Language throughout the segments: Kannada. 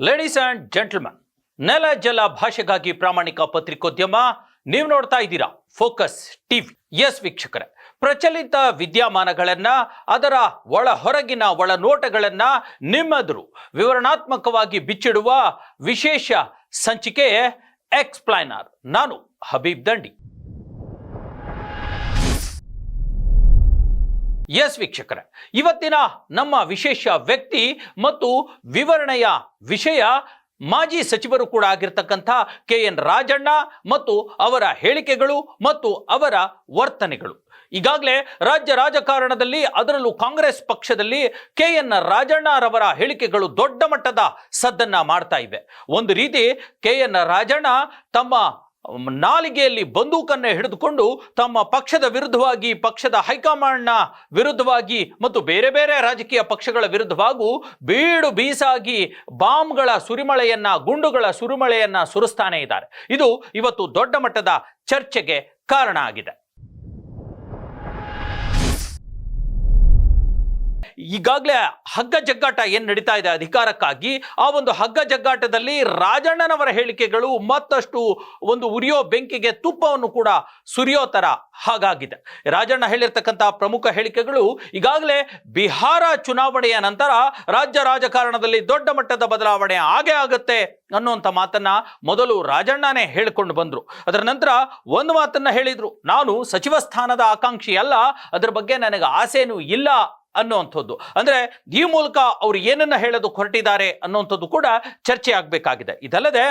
ಲೇಡೀಸ್ ಅಂಡ್ ಜೆಂಟಲ್ಮನ್ ನೆಲ ಜಲ ಭಾಷೆಗಾಗಿ ಪ್ರಾಮಾಣಿಕ ಪತ್ರಿಕೋದ್ಯಮ ನೀವು ನೋಡ್ತಾ ಇದ್ದೀರಾ ಫೋಕಸ್ ಟಿವಿ ಎಸ್ ವೀಕ್ಷಕರೇ, ಪ್ರಚಲಿತ ವಿದ್ಯಮಾನಗಳನ್ನ, ಅದರ ಒಳ ಹೊರಗಿನ ಒಳನೋಟಗಳನ್ನ ನಿಮ್ಮೆದುರು ವಿವರಣಾತ್ಮಕವಾಗಿ ಬಿಚ್ಚಿಡುವ ವಿಶೇಷ ಸಂಚಿಕೆ ಎಕ್ಸ್ಪ್ಲೈನರ್ ನಾನು ಹಬೀಬ್ ದಂಡಿ. ಎಸ್ ವೀಕ್ಷಕರ, ಇವತ್ತಿನ ನಮ್ಮ ವಿಶೇಷ ವ್ಯಕ್ತಿ ಮತ್ತು ವಿವರಣೆಯ ವಿಷಯ ಮಾಜಿ ಸಚಿವರು ಕೂಡ ಆಗಿರ್ತಕ್ಕಂಥ ಕೆ ಎನ್ ರಾಜಣ್ಣ ಮತ್ತು ಅವರ ಹೇಳಿಕೆಗಳು ಮತ್ತು ಅವರ ವರ್ತನೆಗಳು. ಈಗಾಗಲೇ ರಾಜ್ಯ ರಾಜಕಾರಣದಲ್ಲಿ ಅದರಲ್ಲೂ ಕಾಂಗ್ರೆಸ್ ಪಕ್ಷದಲ್ಲಿ ಕೆ ಎನ್ ರಾಜಣ್ಣರವರ ಹೇಳಿಕೆಗಳು ದೊಡ್ಡ ಮಟ್ಟದ ಸದ್ದನ್ನ ಮಾಡ್ತಾ ಇವೆ. ಒಂದು ರೀತಿ ಕೆ ಎನ್ ರಾಜಣ್ಣ ತಮ್ಮ ನಾಲಿಗೆಯಲ್ಲಿ ಬಂದೂಕನ್ನು ಹಿಡಿದುಕೊಂಡು ತಮ್ಮ ಪಕ್ಷದ ವಿರುದ್ಧವಾಗಿ, ಪಕ್ಷದ ಹೈಕಮಾಂಡ್ನ ವಿರುದ್ಧವಾಗಿ ಮತ್ತು ಬೇರೆ ಬೇರೆ ರಾಜಕೀಯ ಪಕ್ಷಗಳ ವಿರುದ್ಧವಾಗೂ ಬೀಡು ಬೀಸಾಗಿ ಬಾಂಬ್ಗಳ ಸುರಿಮಳೆಯನ್ನ, ಗುಂಡುಗಳ ಸುರಿಮಳೆಯನ್ನ ಸುರಿಸ್ತಾನೆ ಇದ್ದಾರೆ. ಇದು ಇವತ್ತು ದೊಡ್ಡ ಮಟ್ಟದ ಚರ್ಚೆಗೆ ಕಾರಣ ಆಗಿದೆ. ಈಗಾಗಲೇ ಹಗ್ಗ ಜಗ್ಗಾಟ ಏನು ನಡೀತಾ ಇದೆ ಅಧಿಕಾರಕ್ಕಾಗಿ, ಆ ಒಂದು ಹಗ್ಗ ಜಗ್ಗಾಟದಲ್ಲಿ ರಾಜಣ್ಣನವರ ಹೇಳಿಕೆಗಳು ಮತ್ತಷ್ಟು ಒಂದು ಉರಿಯೋ ಬೆಂಕಿಗೆ ತುಪ್ಪವನ್ನು ಕೂಡ ಸುರಿಯೋ ತರ ಹಾಗಾಗಿದೆ. ರಾಜಣ್ಣ ಹೇಳಿರ್ತಕ್ಕಂಥ ಪ್ರಮುಖ ಹೇಳಿಕೆಗಳು ಈಗಾಗಲೇ ಬಿಹಾರ ಚುನಾವಣೆಯ ನಂತರ ರಾಜ್ಯ ರಾಜಕಾರಣದಲ್ಲಿ ದೊಡ್ಡ ಮಟ್ಟದ ಬದಲಾವಣೆ ಆಗೇ ಆಗುತ್ತೆ ಅನ್ನುವಂಥ ಮಾತನ್ನ ಮೊದಲು ರಾಜಣ್ಣನೇ ಹೇಳಿಕೊಂಡು ಬಂದರು. ಅದರ ನಂತರ ಒಂದು ಮಾತನ್ನ ಹೇಳಿದರು. ನಾನು ಸಚಿವ ಸ್ಥಾನದ ಆಕಾಂಕ್ಷಿ ಅಲ್ಲ, ಅದರ ಬಗ್ಗೆ ನನಗೆ ಆಸೆನೂ ಇಲ್ಲ ಅನ್ನುವಂಥದ್ದು. ಅಂದರೆ ಈ ಮೂಲಕ ಅವರು ಏನನ್ನ ಹೇಳೋದು ಹೊರಟಿದ್ದಾರೆ ಅನ್ನುವಂಥದ್ದು ಕೂಡ ಚರ್ಚೆ ಆಗಬೇಕಾಗಿದೆ. ಇದಲ್ಲದೆ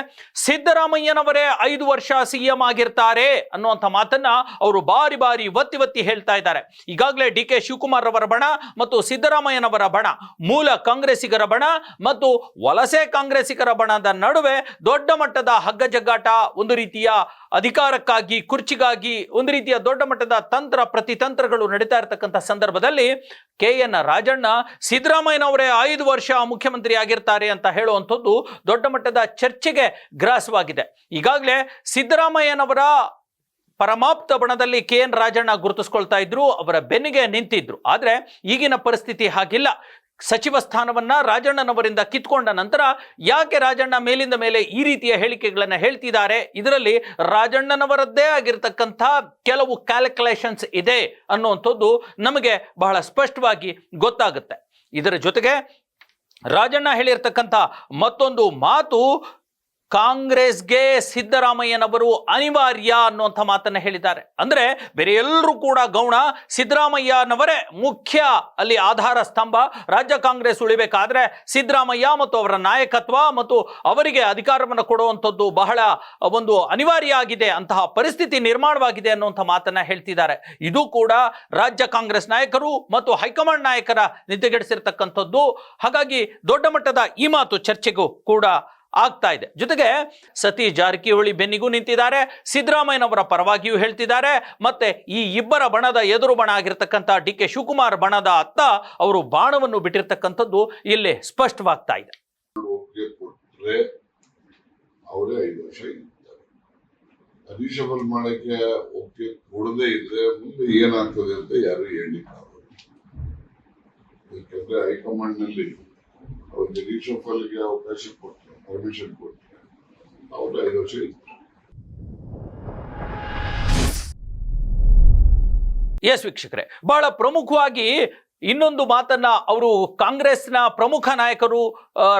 ಸಿದ್ದರಾಮಯ್ಯನವರೇ ಐದು ವರ್ಷ ಸಿ ಎಂ ಆಗಿರ್ತಾರೆ ಅನ್ನುವಂಥ ಮಾತನ್ನ ಅವರು ಬಾರಿ ಬಾರಿ ಒತ್ತಿ ಒತ್ತಿ ಹೇಳ್ತಾ ಇದ್ದಾರೆ. ಈಗಾಗಲೇ ಡಿ ಕೆ ಶಿವಕುಮಾರ್ ಅವರ ಬಣ ಮತ್ತು ಸಿದ್ದರಾಮಯ್ಯನವರ ಬಣ, ಮೂಲ ಕಾಂಗ್ರೆಸ್ಸಿಗರ ಬಣ ಮತ್ತು ವಲಸೆ ಕಾಂಗ್ರೆಸ್ಸಿಗರ ಬಣದ ನಡುವೆ ದೊಡ್ಡ ಮಟ್ಟದ ಹಗ್ಗ ಜಗ್ಗಾಟ ಒಂದು ರೀತಿಯ ಅಧಿಕಾರಕ್ಕಾಗಿ, ಕುರ್ಚಿಗಾಗಿ ಒಂದು ರೀತಿಯ ದೊಡ್ಡ ಮಟ್ಟದ ತಂತ್ರ ಪ್ರತಿತಂತ್ರಗಳು ನಡೀತಾ ಇರತಕ್ಕಂಥ ಸಂದರ್ಭದಲ್ಲಿ ಕೆ ಎನ್ ರಾಜಣ್ಣ, ಸಿದ್ದರಾಮಯ್ಯನವರೇ ಐದು ವರ್ಷ ಮುಖ್ಯಮಂತ್ರಿ ಆಗಿರ್ತಾರೆ ಅಂತ ಹೇಳುವಂಥದ್ದು ದೊಡ್ಡ ಮಟ್ಟದ ಚರ್ಚೆಗೆ ಗ್ರಾಸವಾಗಿದೆ. ಈಗಾಗಲೇ ಸಿದ್ದರಾಮಯ್ಯನವರ ಪರಮಾಪ್ತ ಬಣದಲ್ಲಿ ಕೆ ಎನ್ ರಾಜಣ್ಣ ಗುರುತಿಸ್ಕೊಳ್ತಾ ಇದ್ರು, ಅವರ ಬೆನ್ನಿಗೆ ನಿಂತಿದ್ರು. ಆದರೆ ಈಗಿನ ಪರಿಸ್ಥಿತಿ ಹಾಗಿಲ್ಲ. ಸಚಿವ ಸ್ಥಾನವನ್ನ ರಾಜಣ್ಣನವರಿಂದ ಕಿತ್ಕೊಂಡ ನಂತರ ಯಾಕೆ ರಾಜಣ್ಣ ಮೇಲಿಂದ ಮೇಲೆ ಈ ರೀತಿಯ ಹೇಳಿಕೆಗಳನ್ನು ಹೇಳ್ತಿದ್ದಾರೆ? ಇದರಲ್ಲಿ ರಾಜಣ್ಣನವರದ್ದೇ ಆಗಿರತಕ್ಕಂಥ ಕೆಲವು ಕ್ಯಾಲ್ಕುಲೇಷನ್ಸ್ ಇದೆ ಅನ್ನುವಂಥದ್ದು ನಮಗೆ ಬಹಳ ಸ್ಪಷ್ಟವಾಗಿ ಗೊತ್ತಾಗುತ್ತೆ. ಇದರ ಜೊತೆಗೆ ರಾಜಣ್ಣ ಹೇಳಿರ್ತಕ್ಕಂಥ ಮತ್ತೊಂದು ಮಾತು ಕಾಂಗ್ರೆಸ್ಗೆ ಸಿದ್ದರಾಮಯ್ಯನವರು ಅನಿವಾರ್ಯ ಅನ್ನುವಂಥ ಮಾತನ್ನು ಹೇಳಿದ್ದಾರೆ. ಅಂದರೆ ಬೇರೆ ಎಲ್ಲರೂ ಕೂಡ ಗೌಣ, ಸಿದ್ದರಾಮಯ್ಯನವರೇ ಮುಖ್ಯ ಅಲ್ಲಿ ಆಧಾರ ಸ್ತಂಭ. ರಾಜ್ಯ ಕಾಂಗ್ರೆಸ್ ಉಳಿಬೇಕಾದ್ರೆ ಸಿದ್ದರಾಮಯ್ಯ ಮತ್ತು ಅವರ ನಾಯಕತ್ವ ಮತ್ತು ಅವರಿಗೆ ಅಧಿಕಾರವನ್ನು ಕೊಡುವಂಥದ್ದು ಬಹಳ ಒಂದು ಅನಿವಾರ್ಯ ಆಗಿದೆ ಅಂತಹ ಪರಿಸ್ಥಿತಿ ನಿರ್ಮಾಣವಾಗಿದೆ ಅನ್ನುವಂಥ ಮಾತನ್ನು ಹೇಳ್ತಿದ್ದಾರೆ. ಇದು ಕೂಡ ರಾಜ್ಯ ಕಾಂಗ್ರೆಸ್ ನಾಯಕರು ಮತ್ತು ಹೈಕಮಾಂಡ್ ನಾಯಕರ ನಿದ್ದೆಗೆಡಿಸಿರ್ತಕ್ಕಂಥದ್ದು. ಹಾಗಾಗಿ ದೊಡ್ಡ ಮಟ್ಟದ ಈ ಮಾತು ಚರ್ಚೆಗೂ ಕೂಡ ಆಗ್ತಾ ಇದೆ. ಜೊತೆಗೆ ಸತೀಶ್ ಜಾರಕಿಹೊಳಿ ಬೆನ್ನಿಗೂ ನಿಂತಿದ್ದಾರೆ. ಸಿದ್ದರಾಮಯ್ಯನವರ ಪರವಾಗಿಯೂ ಹೇಳ್ತಿದ್ದಾರೆ. ಮತ್ತೆ ಈ ಇಬ್ಬರ ಬಣದ ಎದುರು ಬಣ ಆಗಿರ್ತಕ್ಕಂಥ ಡಿ ಕೆ ಶಿವಕುಮಾರ್ ಬಣದ ಅತ್ತ ಅವರು ಬಾಣವನ್ನು ಬಿಟ್ಟಿರ್ತಕ್ಕಂಥದ್ದು ಇಲ್ಲಿ ಸ್ಪಷ್ಟವಾಗ್ತಾ ಇದೆ. ಅಡಿಷಬಲ್ ಮಾಡಕ್ಕೆ ಒಪ್ಪಿಗೆ ಕೊಡದೇ ಇದ್ರೆ ಮುಂದೆ ಏನಾಗ್ತದೆ ಅಂತ ಯಾರು ಹೇಳಿಕ್ಕೆ ಆಗೋದು ಯಾಕಂದ್ರೆ ಹೈಕಮಾಂಡ್ನಲ್ಲಿ ಅವ್ರಿಗೆ ರಿಷಫಲ್ಗೆ ಅವಕಾಶ ಕೊಟ್ಟರೆ ಪರ್ಮಿಷನ್ ಕೊಟ್ಟರೆ ಅವ್ರು ಐದು ವರ್ಷ ಎಸ್ ವೀಕ್ಷಕರೇ ಬಹಳ ಪ್ರಮುಖವಾಗಿ ಇನ್ನೊಂದು ಮಾತನ್ನ ಅವರು ಕಾಂಗ್ರೆಸ್ನ ಪ್ರಮುಖ ನಾಯಕರು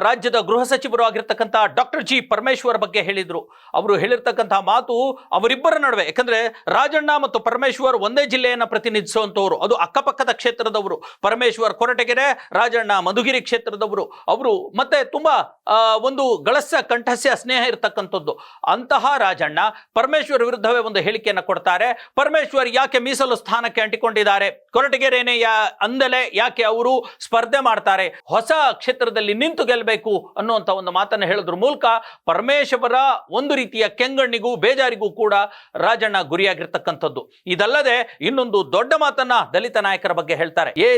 ರಾಜ್ಯದ ಗೃಹ ಸಚಿವರು ಆಗಿರ್ತಕ್ಕಂಥ ಡಾಕ್ಟರ್ ಜಿ ಪರಮೇಶ್ವರ್ ಬಗ್ಗೆ ಹೇಳಿದ್ರು. ಅವರು ಹೇಳಿರ್ತಕ್ಕಂಥ ಮಾತು ಅವರಿಬ್ಬರ ನಡುವೆ, ಯಾಕಂದ್ರೆ ರಾಜಣ್ಣ ಮತ್ತು ಪರಮೇಶ್ವರ್ ಒಂದೇ ಜಿಲ್ಲೆಯನ್ನು ಪ್ರತಿನಿಧಿಸುವಂತವರು ಅದು ಅಕ್ಕಪಕ್ಕದ ಕ್ಷೇತ್ರದವರು. ಪರಮೇಶ್ವರ್ ಕೊರಟಗೆರೆ, ರಾಜಣ್ಣ ಮಧುಗಿರಿ ಕ್ಷೇತ್ರದವರು. ಅವರು ಮತ್ತೆ ತುಂಬಾ ಒಂದು ಗಳಸ ಕಂಠಸ್ಯ ಸ್ನೇಹ ಇರತಕ್ಕಂಥದ್ದು. ಅಂತಹ ರಾಜಣ್ಣ ಪರಮೇಶ್ವರ್ ವಿರುದ್ಧವೇ ಒಂದು ಹೇಳಿಕೆಯನ್ನು ಕೊಡ್ತಾರೆ. ಪರಮೇಶ್ವರ್ ಯಾಕೆ ಮೀಸಲು ಸ್ಥಾನಕ್ಕೆ ಅಂಟಿಕೊಂಡಿದ್ದಾರೆ? ಕೊರಟಗೆರೆನೇ ಯಾ ಅಂದಲೇ ಯಾಕೆ ಅವರು ಸ್ಪರ್ಧೆ ಮಾಡ್ತಾರೆ, ಹೊಸ ಕ್ಷೇತ್ರದಲ್ಲಿ ನಿಂತು ಗೆಲ್ಲಬೇಕು ಅನ್ನುವಂಥ ಒಂದು ಮಾತನ್ನು ಹೇಳೋದ್ರ ಮೂಲಕ ಪರಮೇಶ್ವರ ಒಂದು ರೀತಿಯ ಕೆಂಗಣ್ಣಿಗೂ ಬೇಜಾರಿಗೂ ಕೂಡ ರಾಜಣ್ಣ ಗುರಿಯಾಗಿರ್ತಕ್ಕಂಥದ್ದು. ಇದಲ್ಲದೆ ಇನ್ನೊಂದು ದೊಡ್ಡ ಮಾತನ್ನ ದಲಿತ ನಾಯಕರ ಬಗ್ಗೆ ಹೇಳ್ತಾರೆ. ಎ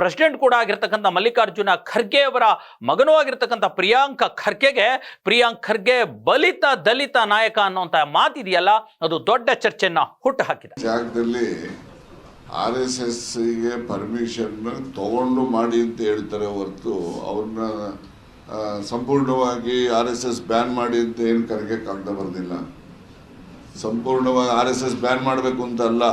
ಪ್ರೆಸಿಡೆಂಟ್ ಕೂಡ ಆಗಿರ್ತಕ್ಕಂಥ ಮಲ್ಲಿಕಾರ್ಜುನ ಖರ್ಗೆ ಅವರ ಮಗನೂ ಆಗಿರ್ತಕ್ಕಂಥ ಪ್ರಿಯಾಂಕ ಖರ್ಗೆಗೆ, ಪ್ರಿಯಾಂಕ್ ಖರ್ಗೆ ಬಲಿತ ದಲಿತ ನಾಯಕ ಅನ್ನುವಂಥ ಮಾತಿದೆಯಲ್ಲ, ಅದು ದೊಡ್ಡ ಚರ್ಚೆಯನ್ನ ಹುಟ್ಟು ಹಾಕಿದೆ. ಆರ್ ಎಸ್ ಎಸ್ಗೆ ಪರ್ಮಿಷನ್ ತಗೊಂಡು ಮಾಡಿ ಅಂತ ಹೇಳ್ತಾರೆ ಹೊರತು ಅವ್ರನ್ನ ಸಂಪೂರ್ಣವಾಗಿ ಆರ್ ಎಸ್ ಎಸ್ ಬ್ಯಾನ್ ಮಾಡಿ ಅಂತ ಏನು ಕರೆಗೆ ಬರೋದಿಲ್ಲ. ಸಂಪೂರ್ಣವಾಗಿ ಆರ್ ಎಸ್ ಎಸ್ ಬ್ಯಾನ್ ಮಾಡಬೇಕು ಅಂತ ಅಲ್ಲ.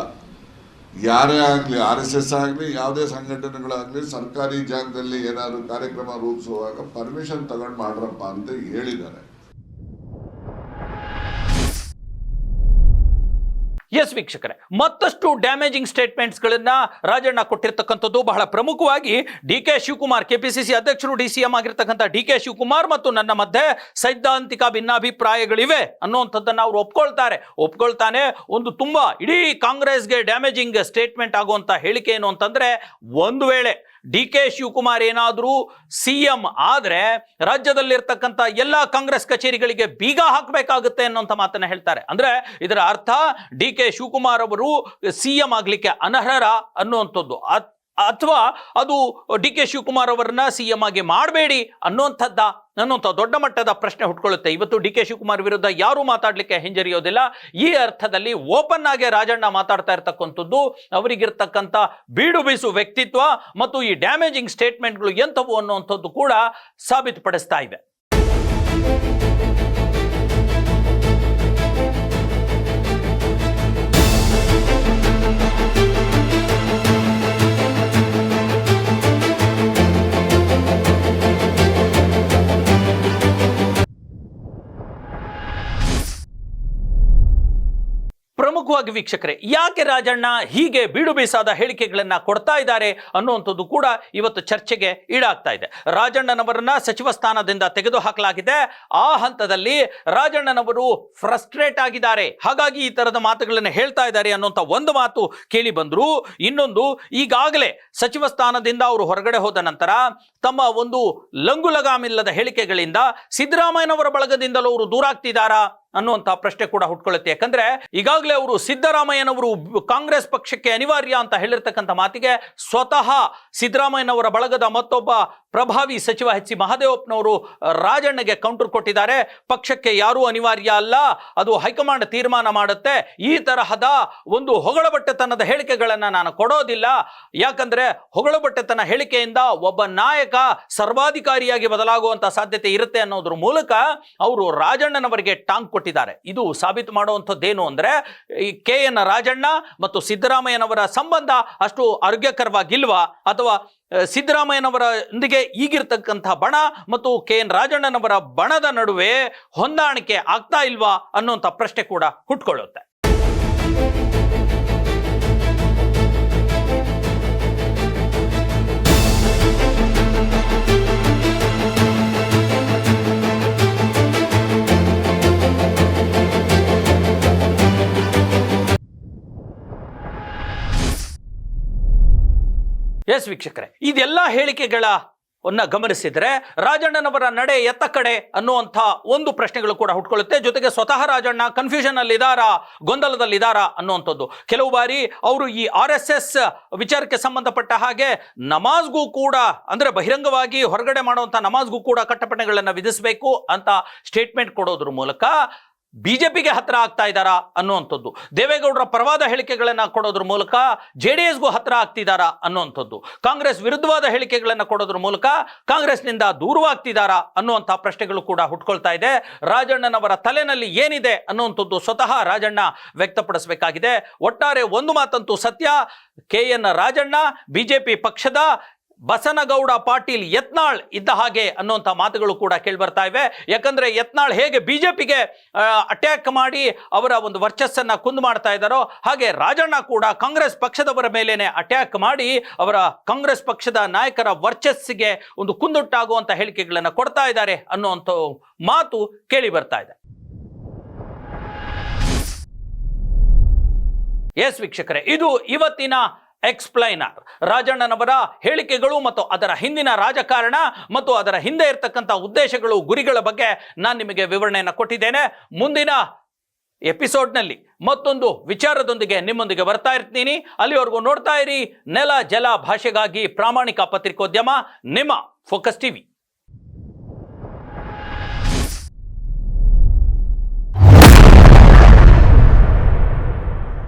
ಯಾರೇ ಆಗಲಿ, ಆರ್ ಎಸ್ ಎಸ್ ಆಗಲಿ, ಯಾವುದೇ ಸಂಘಟನೆಗಳಾಗಲಿ, ಸರ್ಕಾರಿ ಜಾಗದಲ್ಲಿ ಏನಾದರೂ ಕಾರ್ಯಕ್ರಮ ರೂಪಿಸುವಾಗ ಪರ್ಮಿಷನ್ ತಗೊಂಡು ಮಾಡ್ರಪ್ಪ ಅಂತ ಹೇಳಿದ್ದಾರೆ. ಎಸ್ ವೀಕ್ಷಕರೇ, ಮತ್ತಷ್ಟು ಡ್ಯಾಮೇಜಿಂಗ್ ಸ್ಟೇಟ್ಮೆಂಟ್ಸ್ ಗಳನ್ನ ರಾಜಣ್ಣ ಕೊಟ್ಟಿರ್ತಕ್ಕಂಥದ್ದು ಬಹಳ ಪ್ರಮುಖವಾಗಿ ಡಿ ಕೆ ಶಿವಕುಮಾರ್ ಕೆಪಿಸಿಸಿ ಅಧ್ಯಕ್ಷರು ಡಿ ಸಿ ಎಂ ಆಗಿರ್ತಕ್ಕಂಥ ಡಿ ಕೆ ಶಿವಕುಮಾರ್ ಮತ್ತು ನನ್ನ ಮಧ್ಯೆ ಸೈದ್ಧಾಂತಿಕ ಭಿನ್ನಾಭಿಪ್ರಾಯಗಳಿವೆ ಅನ್ನುವಂಥದ್ದನ್ನ ಅವರು ಒಪ್ಕೊಳ್ತಾರೆ. ಒಪ್ಕೊಳ್ತಾನೆ ಒಂದು ತುಂಬಾ ಇಡೀ ಕಾಂಗ್ರೆಸ್ಗೆ ಡ್ಯಾಮೇಜಿಂಗ್ ಸ್ಟೇಟ್ಮೆಂಟ್ ಆಗುವಂತ ಹೇಳಿಕೆ ಏನು ಅಂತಂದ್ರೆ, ಒಂದು ವೇಳೆ ಡಿ ಕೆ ಶಿವಕುಮಾರ್ ಏನಾದರೂ ಸಿ ಎಂ ಆದರೆ ರಾಜ್ಯದಲ್ಲಿರ್ತಕ್ಕಂಥ ಎಲ್ಲ ಕಾಂಗ್ರೆಸ್ ಕಚೇರಿಗಳಿಗೆ ಬೀಗ ಹಾಕಬೇಕಾಗುತ್ತೆ ಅನ್ನೋಂಥ ಮಾತನ್ನ ಹೇಳ್ತಾರೆ. ಅಂದ್ರೆ ಇದರ ಅರ್ಥ ಡಿ ಕೆ ಶಿವಕುಮಾರ್ ಅವರು ಸಿ ಎಂ ಆಗಲಿಕ್ಕೆ ಅನರ್ಹರ ಅನ್ನುವಂಥದ್ದು. ಅತ್- ಅಥವಾ ಅದು ಡಿ ಕೆ ಶಿವಕುಮಾರ್ ಅವರನ್ನ ಸಿ ಎಂ ಆಗಿ ಮಾಡಬೇಡಿ ಅನ್ನುವಂಥದ್ದ ನನ್ನಂಥ ದೊಡ್ಡ ಮಟ್ಟದ ಪ್ರಶ್ನೆ ಹುಟ್ಕೊಳ್ಳುತ್ತೆ. ಇವತ್ತು ಡಿ ಕೆ ಶಿವಕುಮಾರ್ ವಿರುದ್ಧ ಯಾರೂ ಮಾತಾಡಲಿಕ್ಕೆ ಹಿಂಜರಿಯೋದಿಲ್ಲ. ಈ ಅರ್ಥದಲ್ಲಿ ಓಪನ್ ಆಗಿ ರಾಜಣ್ಣ ಮಾತಾಡ್ತಾ ಇರ್ತಕ್ಕಂಥದ್ದು, ಅವರಿಗಿರ್ತಕ್ಕಂಥ ಬೀಡು ಬೀಸು ವ್ಯಕ್ತಿತ್ವ ಮತ್ತು ಈ ಡ್ಯಾಮೇಜಿಂಗ್ ಸ್ಟೇಟ್ಮೆಂಟ್ಗಳು ಎಂಥವು ಅನ್ನುವಂಥದ್ದು ಕೂಡ ಸಾಬೀತುಪಡಿಸ್ತಾ ಇವೆ ಪ್ರಮುಖವಾಗಿ ವೀಕ್ಷಕರೇ, ಯಾಕೆ ರಾಜಣ್ಣ ಹೀಗೆ ಬೀಡು ಬೀಸಾದ ಹೇಳಿಕೆಗಳನ್ನ ಕೊಡ್ತಾ ಇದ್ದಾರೆ ಅನ್ನುವಂಥದ್ದು ಕೂಡ ಇವತ್ತು ಚರ್ಚೆಗೆ ಈಡಾಗ್ತಾ ಇದೆ. ರಾಜಣ್ಣನವರನ್ನ ಸಚಿವ ಸ್ಥಾನದಿಂದ ತೆಗೆದುಹಾಕಲಾಗಿದೆ. ಆ ಹಂತದಲ್ಲಿ ರಾಜಣ್ಣನವರು ಫ್ರಸ್ಟ್ರೇಟ್ ಆಗಿದ್ದಾರೆ. ಹಾಗಾಗಿ ಈ ತರದ ಮಾತುಗಳನ್ನು ಹೇಳ್ತಾ ಇದ್ದಾರೆ ಅನ್ನುವಂಥ ಒಂದು ಮಾತು ಕೇಳಿ ಬಂದ್ರು. ಇನ್ನೊಂದು, ಈಗಾಗಲೇ ಸಚಿವ ಸ್ಥಾನದಿಂದ ಅವರು ಹೊರಗಡೆ ಹೋದ ನಂತರ ತಮ್ಮ ಒಂದು ಲಂಗುಲಗಾಮಿಲ್ಲದ ಹೇಳಿಕೆಗಳಿಂದ ಸಿದ್ದರಾಮಯ್ಯನವರ ಬಳಗದಿಂದಲೂ ಅವರು ದೂರ ಆಗ್ತಿದ್ದಾರಾ ಅನ್ನುವಂಥ ಪ್ರಶ್ನೆ ಕೂಡ ಹುಟ್ಕೊಳ್ಳುತ್ತೆ. ಯಾಕಂದ್ರೆ ಈಗಾಗಲೇ ಅವರು ಸಿದ್ದರಾಮಯ್ಯನವರು ಕಾಂಗ್ರೆಸ್ ಪಕ್ಷಕ್ಕೆ ಅನಿವಾರ್ಯ ಅಂತ ಹೇಳಿರ್ತಕ್ಕಂಥ ಮಾತಿಗೆ ಸ್ವತಃ ಸಿದ್ದರಾಮಯ್ಯನವರ ಬಳಗದ ಮತ್ತೊಬ್ಬ ಪ್ರಭಾವಿ ಸಚಿವ ಎಚ್ ಸಿ ಮಹದೇವಪ್ಪನವರು ರಾಜಣ್ಣಗೆ ಕೌಂಟರ್ ಕೊಟ್ಟಿದ್ದಾರೆ. ಪಕ್ಷಕ್ಕೆ ಯಾರೂ ಅನಿವಾರ್ಯ ಅಲ್ಲ. ಅದು ಹೈಕಮಾಂಡ್ ತೀರ್ಮಾನ ಮಾಡುತ್ತೆ. ಈ ತರಹದ ಒಂದು ಹೊಗಳಬಟ್ಟೆತನದ ಹೇಳಿಕೆಗಳನ್ನು ನಾನು ಕೊಡೋದಿಲ್ಲ. ಯಾಕಂದ್ರೆ ಹೊಗಳಬಟ್ಟೆತನ ಹೇಳಿಕೆಯಿಂದ ಒಬ್ಬ ನಾಯಕ ಸರ್ವಾಧಿಕಾರಿಯಾಗಿ ಬದಲಾಗುವಂತ ಸಾಧ್ಯತೆ ಇರುತ್ತೆ ಅನ್ನೋದ್ರ ಮೂಲಕ ಅವರು ರಾಜಣ್ಣನವರಿಗೆ ಟಾಂಗ್ ಕೊಟ್ಟಿದ್ದಾರೆ. ಇದು ಸಾಬೀತು ಮಾಡುವಂಥದ್ದೇನು ಅಂದರೆ, ಈ ಕೆ ಎನ್ ರಾಜಣ್ಣ ಮತ್ತು ಸಿದ್ದರಾಮಯ್ಯನವರ ಸಂಬಂಧ ಅಷ್ಟು ಆರೋಗ್ಯಕರವಾಗಿಲ್ವಾ? ಅಥವಾ ಸಿದ್ದರಾಮಯ್ಯನವರೊಂದಿಗೆ ಈಗಿರ್ತಕ್ಕಂಥ ಬಣ ಮತ್ತು ಕೆ ಎನ್ ರಾಜಣ್ಣನವರ ಬಣದ ನಡುವೆ ಹೊಂದಾಣಿಕೆ ಆಗ್ತಾ ಇಲ್ವಾ ಅನ್ನುವಂಥ ಪ್ರಶ್ನೆ ಕೂಡ ಹುಟ್ಕೊಳ್ಳುತ್ತೆ. ಎಸ್ ವೀಕ್ಷಕರೇ, ಇದೆಲ್ಲ ಹೇಳಿಕೆಗಳ ಅನ್ನ ಗಮನಿಸಿದರೆ ರಾಜಣ್ಣನವರ ನಡೆ ಎತ್ತ ಕಡೆ ಅನ್ನುವಂಥ ಒಂದು ಪ್ರಶ್ನೆಗಳು ಕೂಡ ಹುಟ್ಕೊಳ್ಳುತ್ತೆ. ಜೊತೆಗೆ ಸ್ವತಃ ರಾಜಣ್ಣ ಕನ್ಫ್ಯೂಷನ್ ಅಲ್ಲಿ ಇದಾರಾ ಗೊಂದಲದಲ್ಲಿದ್ದಾರಾ ಅನ್ನುವಂಥದ್ದು. ಕೆಲವು ಬಾರಿ ಅವರು ಈ ಆರ್ ಎಸ್ ಎಸ್ ವಿಚಾರಕ್ಕೆ ಸಂಬಂಧಪಟ್ಟ ಹಾಗೆ ನಮಾಜ್ಗೂ ಕೂಡ ಅಂದರೆ ಬಹಿರಂಗವಾಗಿ ಹೊರಗಡೆ ಮಾಡುವಂಥ ನಮಾಜ್ಗೂ ಕೂಡ ಕಟ್ಟಪಣೆಗಳನ್ನು ವಿಧಿಸಬೇಕು ಅಂತ ಸ್ಟೇಟ್ಮೆಂಟ್ ಕೊಡೋದ್ರ ಮೂಲಕ ಬಿಜೆಪಿಗೆ ಹತ್ರ ಆಗ್ತಾ ಇದ್ದಾರಾ ಅನ್ನುವಂಥದ್ದು. ದೇವೇಗೌಡರ ಪರವಾದ ಹೇಳಿಕೆಗಳನ್ನು ಕೊಡೋದ್ರ ಮೂಲಕ ಜೆ ಡಿ ಎಸ್ಗೂ ಹತ್ತಿರ ಆಗ್ತಿದ್ದಾರಾ ಅನ್ನುವಂಥದ್ದು. ಕಾಂಗ್ರೆಸ್ ವಿರುದ್ಧವಾದ ಹೇಳಿಕೆಗಳನ್ನು ಕೊಡೋದ್ರ ಮೂಲಕ ಕಾಂಗ್ರೆಸ್ನಿಂದ ದೂರವಾಗ್ತಿದ್ದಾರಾ ಅನ್ನುವಂಥ ಪ್ರಶ್ನೆಗಳು ಕೂಡ ಹುಟ್ಕೊಳ್ತಾ ಇದೆ. ರಾಜಣ್ಣನವರ ತಲೆನಲ್ಲಿ ಏನಿದೆ ಅನ್ನುವಂಥದ್ದು ಸ್ವತಃ ರಾಜಣ್ಣ ವ್ಯಕ್ತಪಡಿಸಬೇಕಾಗಿದೆ. ಒಟ್ಟಾರೆ ಒಂದು ಮಾತಂತೂ ಸತ್ಯ, ಕೆ ಎನ್ ರಾಜಣ್ಣ, ಬಿಜೆಪಿ ಪಕ್ಷದ ಬಸನಗೌಡ ಪಾಟೀಲ್ ಯತ್ನಾಳ್ ಇದ್ದ ಹಾಗೆ ಅನ್ನುವಂಥ ಮಾತುಗಳು ಕೂಡ ಕೇಳಿಬರ್ತಾ ಇವೆ. ಯಾಕಂದ್ರೆ ಯತ್ನಾಳ್ ಹೇಗೆ ಬಿಜೆಪಿಗೆ ಅಟ್ಯಾಕ್ ಮಾಡಿ ಅವರ ಒಂದು ವರ್ಚಸ್ಸನ್ನ ಕುಂದು ಮಾಡ್ತಾ ಇದ್ದಾರೋ, ಹಾಗೆ ರಾಜಣ್ಣ ಕೂಡ ಕಾಂಗ್ರೆಸ್ ಪಕ್ಷದವರ ಮೇಲೇನೆ ಅಟ್ಯಾಕ್ ಮಾಡಿ ಅವರ ಕಾಂಗ್ರೆಸ್ ಪಕ್ಷದ ನಾಯಕರ ವರ್ಚಸ್ಸಿಗೆ ಒಂದು ಕುಂದುಟ್ಟಾಗುವಂಥ ಹೇಳಿಕೆಗಳನ್ನು ಕೊಡ್ತಾ ಇದ್ದಾರೆ ಅನ್ನುವಂಥ ಮಾತು ಕೇಳಿ ಬರ್ತಾ ಇದೆ. ಎಸ್ ವೀಕ್ಷಕರೇ, ಇದು ಇವತ್ತಿನ ಎಕ್ಸ್ಪ್ಲೈನರ್. ರಾಜಣ್ಣನವರ ಹೇಳಿಕೆಗಳು ಮತ್ತು ಅದರ ಹಿಂದಿನ ರಾಜಕಾರಣ ಮತ್ತು ಅದರ ಹಿಂದೆ ಇರತಕ್ಕಂಥ ಉದ್ದೇಶಗಳು, ಗುರಿಗಳ ಬಗ್ಗೆ ನಾನು ನಿಮಗೆ ವಿವರಣೆಯನ್ನು ಕೊಟ್ಟಿದ್ದೇನೆ. ಮುಂದಿನ ಎಪಿಸೋಡ್ನಲ್ಲಿ ಮತ್ತೊಂದು ವಿಚಾರದೊಂದಿಗೆ ನಿಮ್ಮೊಂದಿಗೆ ಬರ್ತಾ ಇರ್ತೀನಿ. ಅಲ್ಲಿವರೆಗೂ ನೋಡ್ತಾ ಇರಿ. ನೆಲ, ಜಲ, ಭಾಷೆಗಾಗಿ ಪ್ರಾಮಾಣಿಕ ಪತ್ರಿಕೋದ್ಯಮ, ನಿಮ್ಮ ಫೋಕಸ್ ಟಿವಿ.